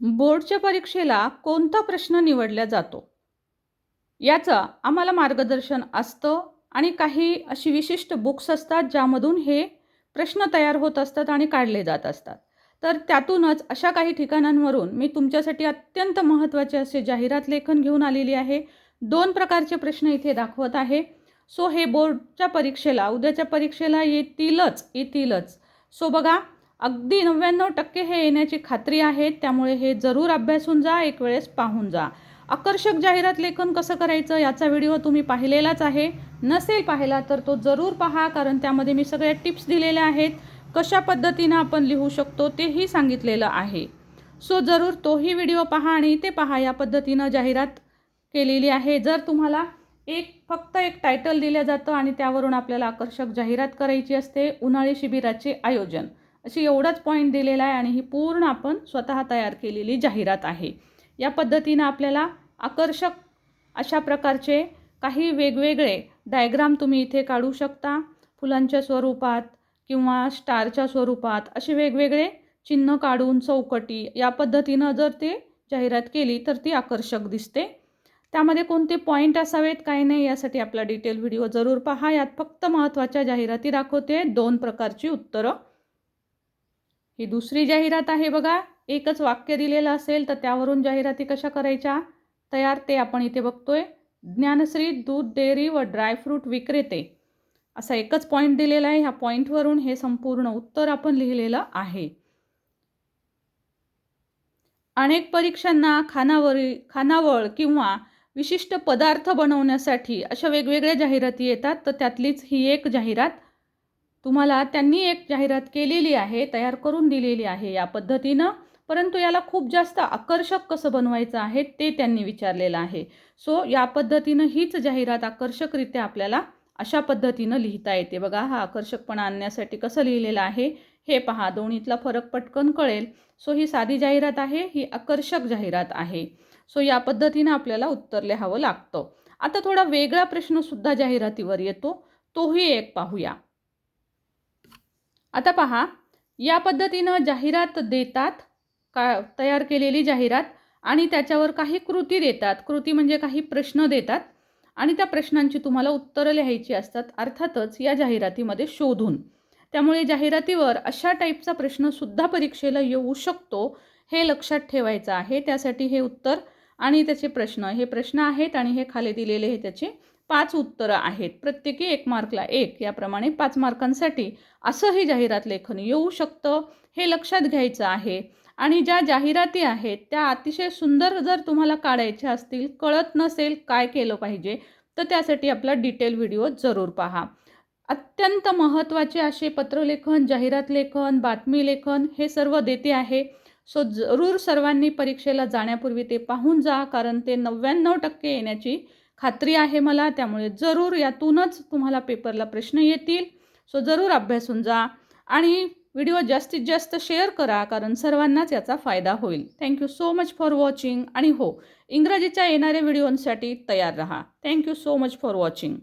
बोर्डच्या परीक्षेला कोणता प्रश्न निवडला जातो? याचं आम्हाला मार्गदर्शन असतं आणि काही अशी विशिष्ट बुक्स असतात ज्यामधून हे प्रश्न तयार होत असतात आणि काढले जात असतात. तर त्यातूनच अशा काही ठिकाणांवरून मी तुमच्यासाठी अत्यंत महत्त्वाचे असे जाहिरात लेखन घेऊन आलेली आहे. दोन प्रकारचे प्रश्न इथे दाखवत आहे. सो हे बोर्डच्या परीक्षेला उद्याच्या परीक्षेला येतीलच येतीलच. सो बघा अगदी नव्याण्णव टक्के हे येण्याची खात्री आहे त्यामुळे हे जरूर अभ्यासून जा एक वेळेस पाहून जा. आकर्षक जाहिरात लेखन कसं करायचं याचा व्हिडिओ तुम्ही पाहिलेलाच आहे. नसेल पाहिला तर तो जरूर पहा कारण त्यामध्ये मी सगळ्या टिप्स दिलेल्या आहेत. कशा पद्धतीनं आपण लिहू शकतो तेही सांगितलेलं आहे. सो जरूर तोही व्हिडिओ पहा आणि ते पहा या पद्धतीनं जाहिरात केलेली आहे. जर तुम्हाला एक फक्त एक टायटल दिलं जातं आणि त्यावरून आपल्याला आकर्षक जाहिरात करायची असते उन्हाळी शिबिराचे आयोजन. अशी एवढाच पॉईंट दिलेला आहे आणि ही पूर्ण आपण स्वतः तयार केलेली जाहिरात आहे. या पद्धतीनं आपल्याला आकर्षक अशा प्रकारचे काही वेगवेगळे डायग्राम तुम्ही इथे काढू शकता. फुलांच्या स्वरूपात किंवा स्टारच्या स्वरूपात असे वेगवेगळे चिन्ह काढून चौकटी या पद्धतीनं जर ते जाहिरात केली तर ती आकर्षक दिसते. त्यामध्ये कोणते पॉईंट असावेत काही नाही यासाठी आपला डिटेल व्हिडिओ जरूर पहा. यात फक्त महत्त्वाच्या जाहिराती दाखवते. दोन प्रकारची उत्तरं ही दुसरी जाहिरात आहे बघा. एकच वाक्य दिलेलं असेल तर त्यावरून जाहिराती कशा करायच्या? तयार ते आपण इथे बघतोय. ज्ञानश्री दूध डेअरी व ड्रायफ्रूट विक्रेते. असा एकच पॉईंट दिलेला आहे. ह्या पॉईंटवरून हे संपूर्ण उत्तर आपण लिहिलेलं आहे. अनेक परीक्षांना खानावरी खानावळ किंवा विशिष्ट पदार्थ बनवण्यासाठी अशा वेगवेगळ्या जाहिराती येतात. तर त्यातलीच ही एक जाहिरात तुम्हाला त्यांनी एक जाहिरात केलेली आहे तयार करून दिलेली आहे या पद्धतीनं. परंतु याला खूप जास्त आकर्षक कसं बनवायचं आहे ते त्यांनी विचारलेलं आहे. सो या पद्धतीनं हीच जाहिरात आकर्षकरित्या आपल्याला अशा पद्धतीनं लिहिता येते. बघा हा आकर्षकपणा आणण्यासाठी कसं लिहिलेलं आहे हे पहा दोन्हीतला फरक पटकन कळेल. सो ही साधी जाहिरात आहे ही आकर्षक जाहिरात आहे. सो या पद्धतीनं आपल्याला उत्तर लिहावं लागतं. आता थोडा वेगळा प्रश्नसुद्धा जाहिरातीवर येतो तोही एक पाहूया. आता पहा या पद्धतीनं जाहिरात देतात का तयार केलेली जाहिरात आणि त्याच्यावर काही कृती देतात. कृती म्हणजे काही प्रश्न देतात आणि त्या प्रश्नांची तुम्हाला उत्तरं लिहायची असतात अर्थातच या जाहिरातीमध्ये शोधून. त्यामुळे जाहिरातीवर अशा टाईपचा प्रश्नसुद्धा परीक्षेला येऊ शकतो हे लक्षात ठेवायचं आहे. त्यासाठी हे उत्तर आणि त्याचे प्रश्न हे प्रश्न आहेत आणि हे खाली दिलेले हे त्याचे पाच उत्तरं आहेत. प्रत्येकी एक मार्कला एक. याप्रमाणे पाच मार्कांसाठी असंही जाहिरात लेखन येऊ शकतं हे लक्षात घ्यायचं आहे. आणि ज्या जाहिराती आहेत त्या अतिशय सुंदर जर तुम्हाला काढायच्या असतील कळत नसेल काय केलं पाहिजे तर त्यासाठी आपला डिटेल व्हिडिओ जरूर पहा. अत्यंत महत्त्वाचे असे पत्रलेखन जाहिरात लेखन बातमी लेखन हे सर्व देते आहे. सो जरूर सर्वांनी परीक्षेला जाण्यापूर्वी ते पाहून जा कारण ते नव्याण्णव टक्के येण्याची खात्री आहे मला त्यामुळे जरूर यातूनच तुम्हाला पेपरला प्रश्न येतील. सो जरूर अभ्यासून जा आणि व्हिडिओ जास्तीत जास्त शेअर करा कारण सर्वांनाच याचा फायदा होईल. Thank you so much for watching आणि हो इंग्रजीच्या येणाऱ्या व्हिडिओंसाठी तयार रहा. Thank you so much for watching